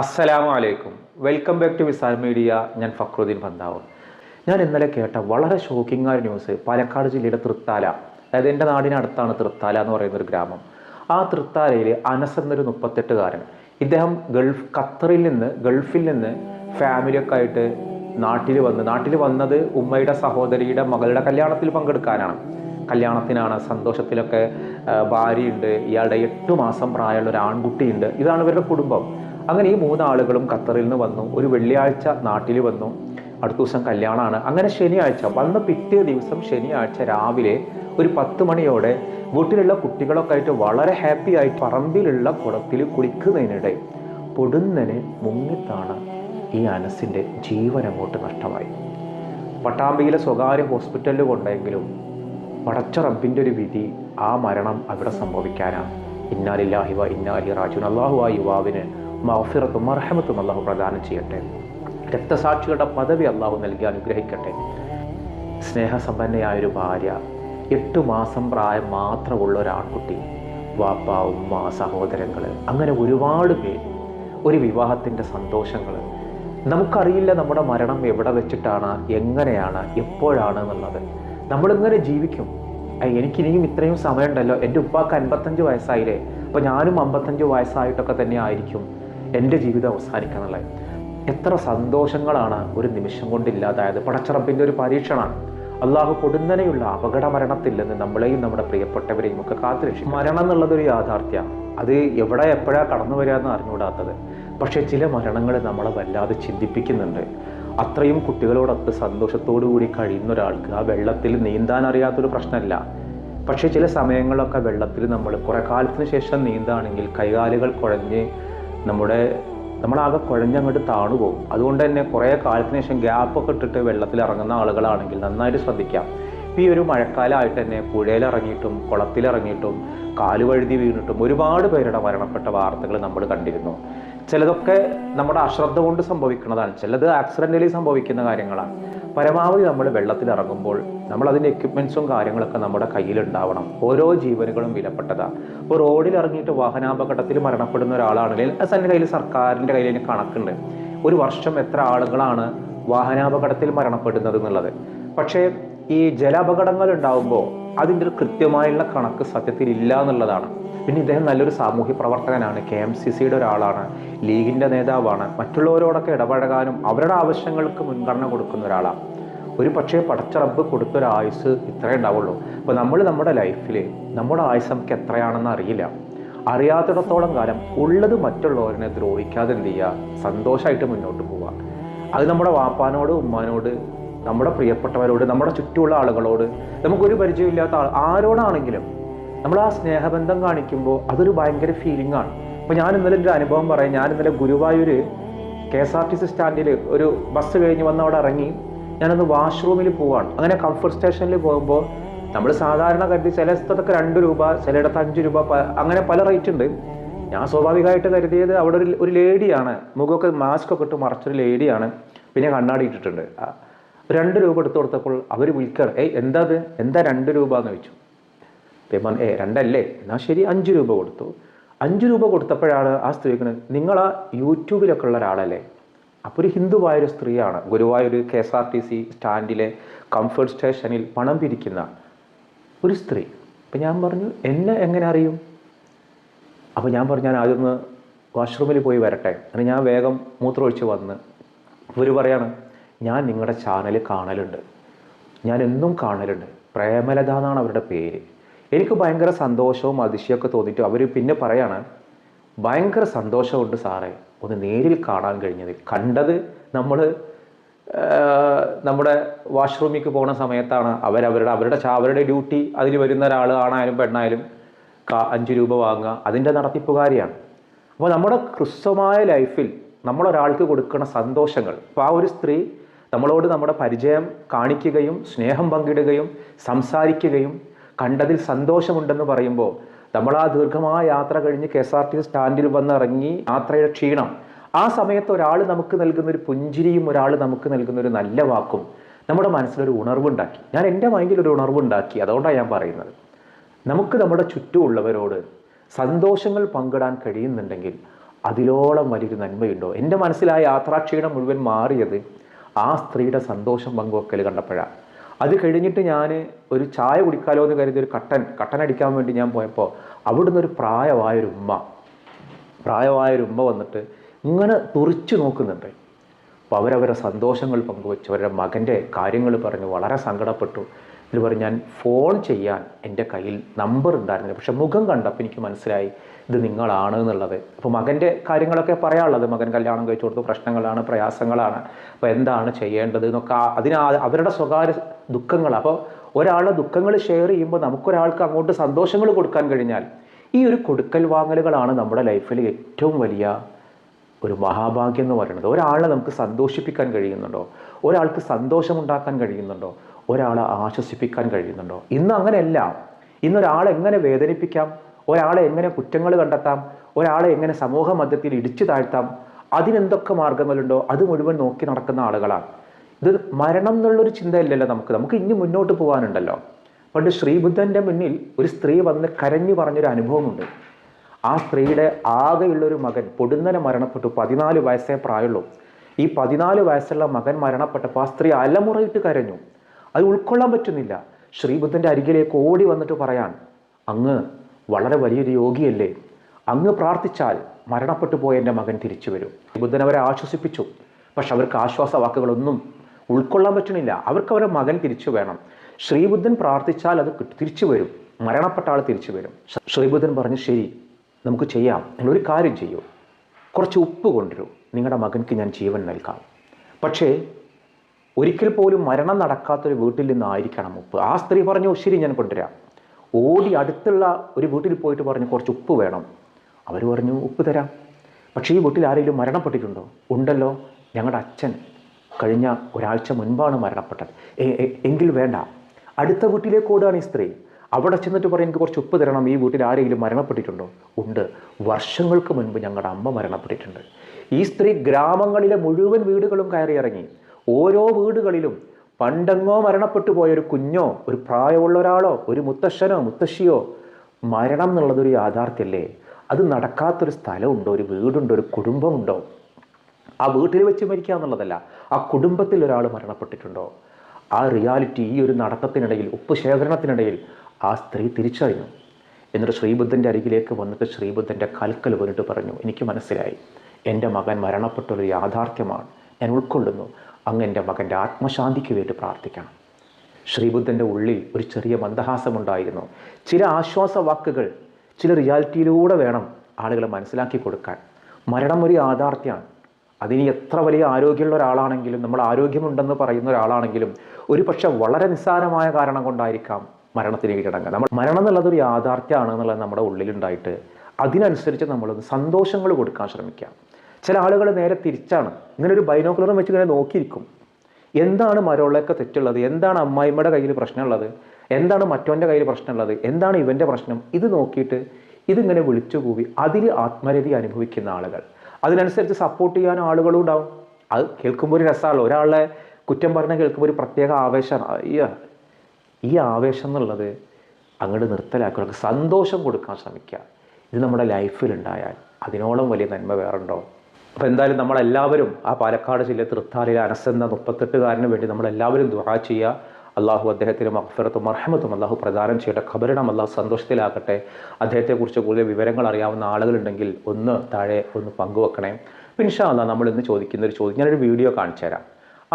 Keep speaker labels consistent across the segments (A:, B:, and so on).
A: അസ്സലാമു അലൈക്കും welcome back to Visal media. ഞാൻ ഫക്രുദ്ദീൻ പന്താവ് ഞാൻ ഇന്നലെ കേട്ട വളരെ ഷോക്കിംഗ് ആയ ന്യൂസ് പാലക്കാട് ജില്ലയിലെ തൃത്താല. അതായത് എന്റെ നാടിനടുത്താണ് തൃത്താല എന്ന് പറയുന്ന ഒരു ഗ്രാമം. ആ തൃത്താലയിൽ അനസ് എന്നൊരു മുപ്പത്തെട്ടുകാരൻ. ഇദ്ദേഹം ഗൾഫ് ഖത്തറിൽ നിന്ന് ഗൾഫിൽ നിന്ന് ഫാമിലിയൊക്കെ ആയിട്ട് നാട്ടിൽ വന്ന് നാട്ടിൽ വന്നത് ഉമ്മയുടെ സഹോദരിയുടെ മകളുടെ കല്യാണത്തിൽ പങ്കെടുക്കാനാണ്. കല്യാണത്തിനാണ് സന്തോഷത്തിലൊക്കെ ഭാര്യയുണ്ട്. ഇയാളുടെ എട്ട് മാസം പ്രായമുള്ള ഒരു ആൺകുട്ടിയുണ്ട്. ഇതാണ് ഇവരുടെ കുടുംബം. അങ്ങനെ ഈ മൂന്നാളുകളും ഖത്തറിൽ നിന്ന് വന്നു. ഒരു വെള്ളിയാഴ്ച നാട്ടിൽ വന്നു. അടുത്ത ദിവസം കല്യാണമാണ്. അങ്ങനെ ശനിയാഴ്ച വന്ന പിറ്റേ ദിവസം ശനിയാഴ്ച രാവിലെ ഒരു പത്ത് മണിയോടെ വീട്ടിലുള്ള കുട്ടികളൊക്കെ ആയിട്ട് വളരെ ഹാപ്പി ആയി പറമ്പിലുള്ള കുളത്തിൽ കുളിക്കുന്നതിനിടെ പൊടുന്നനെ മുങ്ങിത്താണ് ഈ അനസിന്റെ ജീവൻ അങ്ങോട്ട് നഷ്ടമായി. പട്ടാമ്പിയിലെ സ്വകാര്യ ഹോസ്പിറ്റലിൽ കൊണ്ടെങ്കിലും പടച്ച റബ്ബിന്റെ ഒരു വിധി ആ മരണം അവിടെ സംഭവിക്കാനാണ് ഇന്നാലില്ലാഹിവ ഇന്നാലി റാജുൻ അള്ളാഹു ആ യുവാവിന് മൗഫിറത്തും മർഹമത്തും അള്ളാഹു പ്രദാനം ചെയ്യട്ടെ. രക്തസാക്ഷികളുടെ പദവി അള്ളാഹു നൽകി അനുഗ്രഹിക്കട്ടെ. സ്നേഹസമ്പന്നയായൊരു ഭാര്യ എട്ട് മാസം പ്രായം മാത്രമുള്ള ഒരു ആൺകുട്ടി വാപ്പ ഉമ്മ സഹോദരങ്ങൾ അങ്ങനെ ഒരുപാട് പേര്. ഒരു വിവാഹത്തിന്റെ സന്തോഷങ്ങൾ നമുക്കറിയില്ല നമ്മുടെ മരണം എവിടെ വെച്ചിട്ടാണ് എങ്ങനെയാണ് എപ്പോഴാണ് എന്നുള്ളത്. നമ്മളിങ്ങനെ ജീവിക്കും. എനിക്കിനിയും ഇത്രയും സമയമുണ്ടല്ലോ. എന്റെ ഉപ്പാക്ക് അൻപത്തഞ്ച് വയസ്സായില്ലേ. അപ്പോൾ ഞാനും അമ്പത്തഞ്ച് വയസ്സായിട്ടൊക്കെ തന്നെ ആയിരിക്കും. എന്റെ ജീവിതം അവസാനിക്കാനുള്ളത് എത്ര സന്തോഷങ്ങളാണ് ഒരു നിമിഷം കൊണ്ട് ഇല്ലാതായത്. പടച്ചറപ്പിന്റെ ഒരു പരീക്ഷണമാണ്. അള്ളാഹു കൊടുന്നനെയുള്ള അപകട മരണത്തിൽ നിന്ന് നമ്മളെയും നമ്മുടെ പ്രിയപ്പെട്ടവരെയും ഒക്കെ കാത്തുരക്ഷിക്കും മരണം എന്നുള്ളതൊരു യാഥാർത്ഥ്യമാണ് അത് എവിടെ എപ്പോഴാണ് കടന്നു വരിക എന്ന് അറിഞ്ഞുകൂടാത്തത്. പക്ഷേ ചില മരണങ്ങൾ നമ്മളെ വല്ലാതെ ചിന്തിപ്പിക്കുന്നുണ്ട്. അത്രയും കുട്ടികളോടൊത്ത് സന്തോഷത്തോടു കൂടി കഴിയുന്ന ഒരാൾക്ക് ആ വെള്ളത്തിൽ നീന്താൻ അറിയാത്തൊരു പ്രശ്നമല്ല. പക്ഷേ ചില സമയങ്ങളൊക്കെ വെള്ളത്തിൽ നമ്മൾ കുറെ കാലത്തിന് ശേഷം നീന്താണെങ്കിൽ കൈകാലുകൾ കുഴഞ്ഞ് നമ്മുടെ നമ്മളാകെ കുഴഞ്ഞങ്ങോട്ട് താണു പോകും. അതുകൊണ്ട് തന്നെ കുറേ കാലത്തിന് ശേഷം ഗ്യാപ്പൊക്കെ ഇട്ടിട്ട് വെള്ളത്തിൽ ഇറങ്ങുന്ന ആളുകളാണെങ്കിൽ നന്നായിട്ട് ശ്രദ്ധിക്കാം. ഈ ഒരു മഴക്കാലമായിട്ട് തന്നെ പുഴയിലിറങ്ങിയിട്ടും കുളത്തിലിറങ്ങിയിട്ടും കാലുവഴുതി വീണിട്ടും ഒരുപാട് പേരുടെ മരണപ്പെട്ട വാർത്തകൾ നമ്മൾ കണ്ടിരുന്നു. ചിലതൊക്കെ നമ്മുടെ അശ്രദ്ധ കൊണ്ട് സംഭവിക്കുന്നതാണ്. ചിലത് ആക്സിഡന്റലി സംഭവിക്കുന്ന കാര്യങ്ങളാണ്. പരമാവധി നമ്മൾ വെള്ളത്തിൽ ഇറങ്ങുമ്പോൾ നമ്മൾ അതിന്റെ എക്യുപ്മെൻസും കാര്യങ്ങളൊക്കെ നമ്മുടെ കയ്യിലുണ്ടാവണം. ഓരോ ജീവനുകളും വിലപ്പെട്ടതാണ് ഇപ്പോൾ റോഡിൽ ഇറങ്ങിയിട്ട് വാഹനാപകടത്തിൽ മരണപ്പെടുന്ന ഒരാളാണെങ്കിൽ അത് എന്റെ കയ്യിൽ സർക്കാരിന്റെ കയ്യിൽ കണക്കുണ്ട്. ഒരു വർഷം എത്ര ആളുകളാണ് വാഹനാപകടത്തിൽ മരണപ്പെടുന്നത് എന്നുള്ളത്. പക്ഷേ ഈ ജലാപകടങ്ങൾ ഉണ്ടാകുമ്പോൾ അതിന്റെ ഒരു കൃത്യമായുള്ള കണക്ക് സത്യത്തിൽ ഇല്ല എന്നുള്ളതാണ്. പിന്നെ ഇദ്ദേഹം നല്ലൊരു സാമൂഹ്യ പ്രവർത്തകനാണ്. കെ എം സി സിയുടെ ഒരാളാണ്. ലീഗിന്റെ നേതാവാണ്. മറ്റുള്ളവരോടൊക്കെ ഇടപഴകാനും അവരുടെ ആവശ്യങ്ങൾക്ക് മുൻഗണന കൊടുക്കുന്ന ഒരാളാണ്. ഒരു പക്ഷേ പടച്ച റബ്ബ് കൊടുത്തൊരു ആയുസ് ഇത്രയേ ഉണ്ടാവുള്ളൂ. അപ്പോൾ നമ്മൾ നമ്മുടെ ലൈഫിൽ നമ്മുടെ ആയുസ് നമുക്ക് എത്രയാണെന്ന് അറിയില്ല. അറിയാത്തിടത്തോളം കാലം ഉള്ളത് മറ്റുള്ളവരെ ദ്രോഹിക്കാതെ എന്ത് ചെയ്യുക? സന്തോഷമായിട്ട് മുന്നോട്ട് പോവുക. അത് നമ്മുടെ വാപ്പാനോട് ഉമ്മാനോട് നമ്മുടെ പ്രിയപ്പെട്ടവരോട് നമ്മുടെ ചുറ്റുമുള്ള ആളുകളോട് നമുക്കൊരു പരിചയമില്ലാത്ത ആരോടാണെങ്കിലും നമ്മൾ ആ സ്നേഹബന്ധം കാണിക്കുമ്പോൾ അതൊരു ഭയങ്കര ഫീലിംഗ് ആണ്. അപ്പോൾ ഞാൻ ഇന്നലെ ഒരു അനുഭവം പറയാം. ഞാൻ ഇന്നലെ Guruvayur K S R T C സ്റ്റാൻഡിൽ ഒരു ബസ് കഴിഞ്ഞ് വന്ന് അവിടെ ഇറങ്ങി. ഞാനൊന്ന് വാഷ്റൂമിൽ പോവാണ്. അങ്ങനെ കംഫർട്ട് സ്റ്റേഷനിൽ പോകുമ്പോൾ നമ്മൾ സാധാരണ കരുതി ചില സ്ഥലത്തൊക്കെ രണ്ട് രൂപ ചിലയിടത്ത് അഞ്ച് രൂപ അങ്ങനെ പല റേറ്റ് ഉണ്ട്. ഞാൻ സ്വാഭാവികമായിട്ട് കരുതിയത് അവിടെ ഒരു ഒരു ലേഡിയാണ് മുഖമൊക്കെ മാസ്ക് ഒക്കെ ഇട്ട് മറച്ചൊരു ലേഡിയാണ് പിന്നെ കണ്ണാടി ഇട്ടിട്ടുണ്ട്. രണ്ട് രൂപ എടുത്തു കൊടുത്തപ്പോൾ അവർ വിളിക്കുകയാണ് ഏയ് എന്താ അത് എന്താ രണ്ട് രൂപ? എന്ന് ചോദിച്ചു. പേമൻ ഏ രണ്ടല്ലേ? എന്നാൽ ശരി അഞ്ച് രൂപ കൊടുത്തു. അഞ്ച് രൂപ കൊടുത്തപ്പോഴാണ് ആ സ്ത്രീക്ക് നിങ്ങൾ ആ യൂട്യൂബിലൊക്കെ ഉള്ള ഒരാളല്ലേ? അപ്പോൾ ഒരു ഹിന്ദുവായ ഒരു സ്ത്രീയാണ് Guruvayur K S R T C സ്റ്റാൻഡിലെ comfort സ്റ്റേഷനിൽ പണം പിരിക്കുന്ന ഒരു സ്ത്രീ. അപ്പം ഞാൻ പറഞ്ഞു എന്നെ എങ്ങനെ അറിയും? അപ്പോൾ ഞാൻ പറഞ്ഞു ഞാൻ ആദ്യം വാഷ്റൂമിൽ പോയി വരട്ടെ. അങ്ങനെ ഞാൻ വേഗം മൂത്രമൊഴിച്ച് വന്ന് ഇവർ പറയാണ് ഞാൻ നിങ്ങളുടെ ചാനൽ കാണലുണ്ട്. ഞാൻ എന്നും കാണലുണ്ട്. പ്രേമലത എന്നാണ് അവരുടെ പേര്. എനിക്ക് ഭയങ്കര സന്തോഷവും അതിശയമൊക്കെ തോന്നിയിട്ട് അവർ പിന്നെ പറയാണ് ഭയങ്കര സന്തോഷമുണ്ട് സാറേ ഒന്ന് നേരിൽ കാണാൻ കഴിഞ്ഞത് കണ്ടത് നമ്മൾ നമ്മുടെ വാഷ്റൂമിലേക്ക് പോണ സമയത്താണ് അവരവരുടെ അവരുടെ അവരുടെ ഡ്യൂട്ടി അതിൽ വരുന്ന ഒരാൾ ആണായാലും പെണ്ണായാലും അഞ്ച് രൂപ വാങ്ങുക. അതിന്റെ നടത്തിപ്പുകാരിയാണ്. അപ്പോൾ നമ്മുടെ ഹ്രസ്വമായ ലൈഫിൽ നമ്മളൊരാൾക്ക് കൊടുക്കുന്ന സന്തോഷങ്ങൾ അപ്പോൾ ആ ഒരു സ്ത്രീ നമ്മളോട് നമ്മുടെ പരിചയം കാണിക്കുകയും സ്നേഹം പങ്കിടുകയും സംസാരിക്കുകയും കണ്ടതിൽ സന്തോഷമുണ്ടെന്ന് പറയുമ്പോൾ നമ്മൾ ആ ദീർഘമായ യാത്ര കഴിഞ്ഞ് കെ എസ് ആർ ടി സ്റ്റാൻഡിൽ വന്നിറങ്ങി യാത്രയുടെ ക്ഷീണം. ആ സമയത്ത് ഒരാൾ നമുക്ക് നൽകുന്ന ഒരു പുഞ്ചിരിയും ഒരാൾ നമുക്ക് നൽകുന്ന ഒരു നല്ല വാക്കും നമ്മുടെ മനസ്സിലൊരു ഉണർവുണ്ടാക്കി. ഞാൻ എന്റെ മൈൻഡിൽ ഒരു ഉണർവുണ്ടാക്കി. അതുകൊണ്ടാണ് ഞാൻ പറയുന്നത്. നമുക്ക് നമ്മുടെ ചുറ്റുമുള്ളവരോട് സന്തോഷങ്ങൾ പങ്കിടാൻ കഴിയുന്നുണ്ടെങ്കിൽ അതിലോളം വലിയൊരു നന്മയുണ്ടോ? എന്റെ മനസ്സിൽ ആ യാത്രാക്ഷീണം മുഴുവൻ മാറിയത് ആ സ്ത്രീയുടെ സന്തോഷം പങ്കുവെക്കൽ കണ്ടപ്പോഴാണ്. അത് കഴിഞ്ഞിട്ട് ഞാൻ ഒരു ചായ കുടിക്കാലോ എന്ന് കരുതി ഒരു കട്ടൻ കട്ടൻ അടിക്കാൻ വേണ്ടി ഞാൻ പോയപ്പോൾ അവിടുന്ന് ഒരു പ്രായമായൊരു ഉമ്മ പ്രായമായൊരു ഉമ്മ വന്നിട്ട് ഇങ്ങനെ തുറിച്ചു നോക്കുന്നുണ്ട്. അപ്പോൾ അവരവരുടെ സന്തോഷങ്ങൾ പങ്കുവെച്ചു അവരുടെ മകന്റെ കാര്യങ്ങൾ പറഞ്ഞു വളരെ സങ്കടപ്പെട്ടു. ഇതിൽ പറഞ്ഞാൽ ഞാൻ ഫോൺ ചെയ്യാൻ എന്റെ കയ്യിൽ നമ്പർ ഉണ്ടായിരുന്നില്ല. പക്ഷെ മുഖം കണ്ടപ്പോൾ എനിക്ക് മനസ്സിലായി ഇത് നിങ്ങളാണ് എന്നുള്ളത്. അപ്പോൾ മകന്റെ കാര്യങ്ങളൊക്കെ പറയാനുള്ളത്. മകൻ കല്യാണം കഴിച്ചു കൊടുത്തു പ്രശ്നങ്ങളാണ് പ്രയാസങ്ങളാണ്. അപ്പോൾ എന്താണ് ചെയ്യേണ്ടത് എന്നൊക്കെ അതിന് അവരുടെ സ്വകാര്യ ദുഃഖങ്ങൾ അപ്പോൾ ഒരാളുടെ ദുഃഖങ്ങൾ ഷെയർ ചെയ്യുമ്പോൾ നമുക്കൊരാൾക്ക് അങ്ങോട്ട് സന്തോഷങ്ങൾ കൊടുക്കാൻ കഴിഞ്ഞാൽ ഈ ഒരു കൊടുക്കൽ വാങ്ങലുകളാണ് നമ്മുടെ ലൈഫിൽ ഏറ്റവും വലിയ ഒരു മഹാഭാഗ്യം എന്ന് പറയുന്നത്. ഒരാളെ നമുക്ക് സന്തോഷിപ്പിക്കാൻ കഴിയുന്നുണ്ടോ? ഒരാൾക്ക് സന്തോഷമുണ്ടാക്കാൻ കഴിയുന്നുണ്ടോ? ഒരാളെ ആശ്വസിപ്പിക്കാൻ കഴിയുന്നുണ്ടോ? ഇന്ന് അങ്ങനെയല്ല. ഇന്നൊരാളെ എങ്ങനെ വേദനിപ്പിക്കാം? ഒരാളെ എങ്ങനെ കുറ്റങ്ങൾ കണ്ടെത്താം? ഒരാളെ എങ്ങനെ സമൂഹ മധ്യത്തിൽ ഇടിച്ചു താഴ്ത്താം? അതിനെന്തൊക്കെ മാർഗങ്ങളുണ്ടോ? അത് മുഴുവൻ നോക്കി നടക്കുന്ന ആളുകളാണ്. ഇത് മരണം എന്നുള്ളൊരു ചിന്തയല്ലല്ലോ നമുക്ക്. നമുക്ക് ഇനി മുന്നോട്ട് പോകാനുണ്ടല്ലോ പണ്ട് ശ്രീബുദ്ധന്റെ മുന്നിൽ ഒരു സ്ത്രീ വന്ന് കരഞ്ഞു പറഞ്ഞൊരു അനുഭവമുണ്ട്. ആ സ്ത്രീയുടെ ആകെയുള്ളൊരു മകൻ പൊടുന്നനെ മരണപ്പെട്ടു. പതിനാല് വയസ്സേ പ്രായമുള്ളൂ. ഈ പതിനാല് വയസ്സുള്ള മകൻ മരണപ്പെട്ടപ്പോൾ ആ സ്ത്രീ അലമുറയിട്ട് കരഞ്ഞു. അത് ഉൾക്കൊള്ളാൻ പറ്റുന്നില്ല. ശ്രീബുദ്ധന്റെ അരികിലേക്ക് ഓടി വന്നിട്ട് പറയാൻ അങ്ങ് വളരെ വലിയൊരു യോഗിയല്ലേ. അങ്ങ് പ്രാർത്ഥിച്ചാൽ മരണപ്പെട്ടു പോയ എന്റെ മകൻ തിരിച്ചു വരും. ബുദ്ധൻ അവരെ ആശ്വസിപ്പിച്ചു. പക്ഷെ അവർക്ക് ആശ്വാസ വാക്കുകളൊന്നും ഉൾക്കൊള്ളാൻ പറ്റണില്ല അവർക്ക് അവരെ മകൻ തിരിച്ചു വേണം. ശ്രീബുദ്ധൻ പ്രാർത്ഥിച്ചാൽ അത് തിരിച്ചു വരും. മരണപ്പെട്ട ആൾ തിരിച്ചു വരും. ശ്രീബുദ്ധൻ പറഞ്ഞു ശരി നമുക്ക് ചെയ്യാം. നിങ്ങളൊരു കാര്യം ചെയ്യൂ. കുറച്ച് ഉപ്പ് കൊണ്ടുവരൂ. നിങ്ങളുടെ മകൻക്ക് ഞാൻ ജീവൻ നൽകാം. പക്ഷേ ഒരിക്കൽ പോലും മരണം നടക്കാത്തൊരു വീട്ടിൽ നിന്നായിരിക്കണം ഉപ്പ്. ആ സ്ത്രീ പറഞ്ഞു ശരി ഞാൻ കൊണ്ടുവരാം. ഓടി അടുത്തുള്ള ഒരു വീട്ടിൽ പോയിട്ട് പറഞ്ഞു കുറച്ച് ഉപ്പ് വേണം. അവർ പറഞ്ഞു ഉപ്പ് തരാം. പക്ഷേ ഈ വീട്ടിൽ ആരെങ്കിലും മരണപ്പെട്ടിട്ടുണ്ടോ ഉണ്ടല്ലോ. ഞങ്ങളുടെ അച്ഛൻ കഴിഞ്ഞ ഒരാഴ്ച മുൻപാണ് മരണപ്പെട്ടത്. എങ്കിൽ വേണ്ട. അടുത്ത വീട്ടിലേക്ക് ഓടുകയാണ് ഈ സ്ത്രീ. അവിടെ ചെന്നിട്ട് പറയും എനിക്ക് കുറച്ച് ഉപ്പ് തരണം. ഈ വീട്ടിൽ ആരെങ്കിലും മരണപ്പെട്ടിട്ടുണ്ടോ? ഉണ്ട്. വർഷങ്ങൾക്ക് മുൻപ് ഞങ്ങളുടെ അമ്മ മരണപ്പെട്ടിട്ടുണ്ട്. ഈ സ്ത്രീ ഗ്രാമങ്ങളിലെ മുഴുവൻ വീടുകളും കയറി ഇറങ്ങി. ഓരോ വീടുകളിലും പണ്ടെങ്ങോ മരണപ്പെട്ടു പോയ ഒരു കുഞ്ഞോ ഒരു പ്രായമുള്ള ഒരാളോ ഒരു മുത്തശ്ശനോ മുത്തശ്ശിയോ മരണം എന്നുള്ളതൊരു യാഥാർത്ഥ്യല്ലേ അത് നടക്കാത്തൊരു സ്ഥലമുണ്ടോ? ഒരു വീടുണ്ടോ? ഒരു കുടുംബമുണ്ടോ? ആ വീട്ടിൽ വെച്ച് മരിക്കുക എന്നുള്ളതല്ല ആ കുടുംബത്തിൽ ഒരാൾ മരണപ്പെട്ടിട്ടുണ്ടോ? ആ റിയാലിറ്റി ഈ ഒരു നടത്തത്തിനിടയിൽ ഉപ്പ് ശേഖരണത്തിനിടയിൽ ആ സ്ത്രീ തിരിച്ചറിഞ്ഞു. എന്നിട്ട് ശ്രീബുദ്ധന്റെ അരികിലേക്ക് വന്നിട്ട് ശ്രീബുദ്ധന്റെ കൽക്കൽ വന്നിട്ട് പറഞ്ഞു എനിക്ക് മനസ്സിലായി എന്റെ മകൻ മരണപ്പെട്ടൊരു യാഥാർത്ഥ്യമാണ്. ഞാൻ ഉൾക്കൊള്ളുന്നു. അങ്ങ് എന്റെ മകന്റെ ആത്മശാന്തിക്ക് വേണ്ടി പ്രാർത്ഥിക്കണം. ശ്രീബുദ്ധന്റെ ഉള്ളിൽ ഒരു ചെറിയ മന്ദഹാസമുണ്ടായിരുന്നു. ചില ആശ്വാസ വാക്കുകൾ ചില റിയാലിറ്റിയിലൂടെ വേണം ആളുകളെ മനസ്സിലാക്കി കൊടുക്കാൻ. മരണം ഒരു യാഥാർത്ഥ്യമാണ്. അതിന് എത്ര വലിയ ആരോഗ്യമുള്ള ഒരാളാണെങ്കിലും നമ്മൾ ആരോഗ്യമുണ്ടെന്ന് പറയുന്ന ഒരാളാണെങ്കിലും ഒരു പക്ഷെ വളരെ നിസ്സാരമായ കാരണം കൊണ്ടായിരിക്കാം മരണത്തിന് കീഴടങ്ങുക. നമ്മൾ മരണം എന്നുള്ളതൊരു യാഥാർത്ഥ്യമാണ് എന്നുള്ളത് നമ്മുടെ ഉള്ളിലുണ്ടായിട്ട് അതിനനുസരിച്ച് നമ്മൾ സന്തോഷങ്ങൾ കൊടുക്കാൻ ശ്രമിക്കാം ചില ആളുകൾ നേരെ തിരിച്ചാണ്. ഇങ്ങനെ ഒരു ബൈനോക്കുലറും വെച്ച് ഇങ്ങനെ നോക്കിയിരിക്കും. എന്താണ് മരോളൊക്കെ തെറ്റുള്ളത്? എന്താണ് അമ്മായിമ്മയുടെ കയ്യിൽ പ്രശ്നമുള്ളത്? എന്താണ് മറ്റോന്റെ കയ്യിൽ പ്രശ്നമുള്ളത്? എന്താണ് ഇവന്റെ പ്രശ്നം? ഇത് നോക്കിയിട്ട് ഇതിങ്ങനെ വിളിച്ചു കൂവി അതിൽ ആത്മരതി അനുഭവിക്കുന്ന ആളുകൾ. അതിനനുസരിച്ച് സപ്പോർട്ട് ചെയ്യാൻ ആളുകളും ഉണ്ടാവും. അത് കേൾക്കുമ്പോൾ ഒരു രസമാണല്ലോ. ഒരാളെ കുറ്റം പറഞ്ഞ കേൾക്കുമ്പോൾ ഒരു പ്രത്യേക ആവേശമാണ് ഈ ആവേശം എന്നുള്ളത് അങ്ങോട്ട് നിർത്തലാക്കുക. സന്തോഷം കൊടുക്കാൻ ശ്രമിക്കുക. ഇത് നമ്മുടെ ലൈഫിൽ ഉണ്ടായാൽ അതിനോളം വലിയ നന്മ വേറുണ്ടോ അപ്പോൾ എന്തായാലും നമ്മളെല്ലാവരും ആ പാലക്കാട് ജില്ല തൃത്താലയിലെ അനസ് എന്ന മുപ്പത്തെട്ടുകാരന് വേണ്ടി നമ്മളെല്ലാവരും ദുആ ചെയ്യുക. അള്ളാഹു അദ്ദേഹത്തിന് മഹഫിറത്തും മർഹമത്തും അള്ളാഹു പ്രദാനം ചെയ്യട്ടെ. ഖബരണം അള്ളാഹു സന്തോഷത്തിലാക്കട്ടെ അദ്ദേഹത്തെക്കുറിച്ച് കൂടുതൽ വിവരങ്ങൾ അറിയാവുന്ന ആളുകളുണ്ടെങ്കിൽ ഒന്ന് താഴെ ഒന്ന് പങ്കുവെക്കണേ. പിൻഷാ അള്ളാഹ് നമ്മൾ ഇന്ന് ചോദിക്കുന്ന ഒരു ചോദ്യം ഞാനൊരു വീഡിയോ കാണിച്ചു തരാം.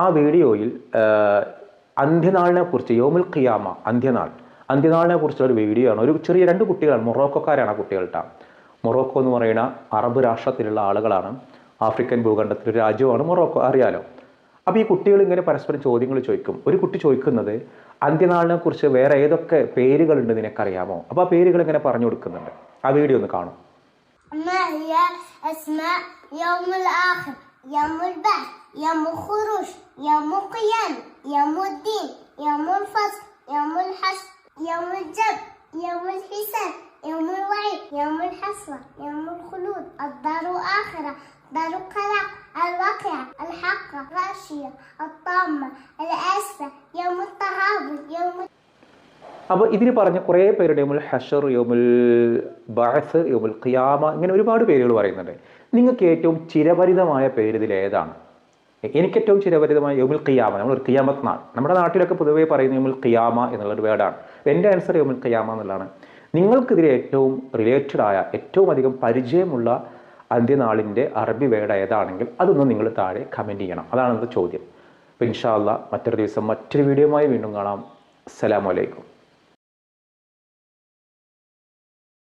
A: ആ വീഡിയോയിൽ അന്ത്യനാളിനെ കുറിച്ച് യോമുൽ ഖിയാമ അന്ത്യനാൾ. അന്ത്യനാളിനെ കുറിച്ചുള്ള ഒരു വീഡിയോ ആണ് ഒരു ചെറിയ രണ്ട് കുട്ടികളാണ്. മൊറോക്കോക്കാരാണ് ആ കുട്ടികളുടെ മൊറോക്കോ എന്ന് പറയുന്ന അറബ് രാഷ്ട്രത്തിലുള്ള ആളുകളാണ്. ആഫ്രിക്കൻ ഭൂഖണ്ഡത്തിലെ ഒരു രാജ്യമാണ് മൊറോക്കോ അറിയാലോ അപ്പോൾ ഈ കുട്ടികൾ ഇങ്ങനെ പരസ്പരം ചോദ്യങ്ങൾ ചോദിക്കും ഒരു കുട്ടി ചോദിക്കുന്നത് അന്ത്യനാളിനെ കുറിച്ച് വേറെ ഏതൊക്കെ പേരുകളുണ്ട് നിനക്കറിയാമോ അപ്പോൾ ആ പേരുകൾ ഇങ്ങനെ പറഞ്ഞു കൊടുക്കുന്നുണ്ട് ആ വീഡിയോ ഒന്ന് കാണും
B: ما هي أسماء يوم الآخر يوم البعث يوم الخروج يوم القيام يوم الدين يوم الفصل يوم الحشر يوم الجب يوم الحساب يوم الوعيد يوم الحسرة يوم الخلود الدار الآخرة دار القلق الواقعة الحقة الغاشية الطامة الآسفة يوم التغابن يوم
A: അപ്പോൾ ഇതിന് പറഞ്ഞ കുറേ പേരുടെ യോമുൽ ഹഷർ യോമുൽ ബഅസ് യോമുൽ ഖിയാമ ഇങ്ങനെ ഒരുപാട് പേരുകൾ പറയുന്നുണ്ട് നിങ്ങൾക്ക് ഏറ്റവും ചിരപരിതമായ പേര് ഇതിൽ ഏതാണ് എനിക്ക് ഏറ്റവും ചിരപരിതമായ യോമുൽ ഖിയാമ നമ്മൾ ഒരു ഖിയാമത്ത് നാൾ നമ്മുടെ നാട്ടിലൊക്കെ പൊതുവേ പറയുന്ന യോമുൽ ഖിയാമ എന്നുള്ളൊരു വേർഡാണ് അപ്പോൾ എൻ്റെ ആൻസർ യോമുൽ ഖിയാമ എന്നുള്ളതാണ് നിങ്ങൾക്കിതിൽ ഏറ്റവും റിലേറ്റഡ് ആയ ഏറ്റവും അധികം പരിചയമുള്ള അന്ത്യനാളിന്റെ അറബി വേർഡ് ഏതാണെങ്കിൽ അതൊന്നും നിങ്ങൾ താഴെ കമന്റ് ചെയ്യണം. അതാണ് നമ്മുടെ ചോദ്യം. അപ്പോൾ ഇൻഷാല്ല മറ്റൊരു ദിവസം മറ്റൊരു വീഡിയോയുമായി വീണ്ടും കാണാം. അസ്സലാമു അലൈക്കും.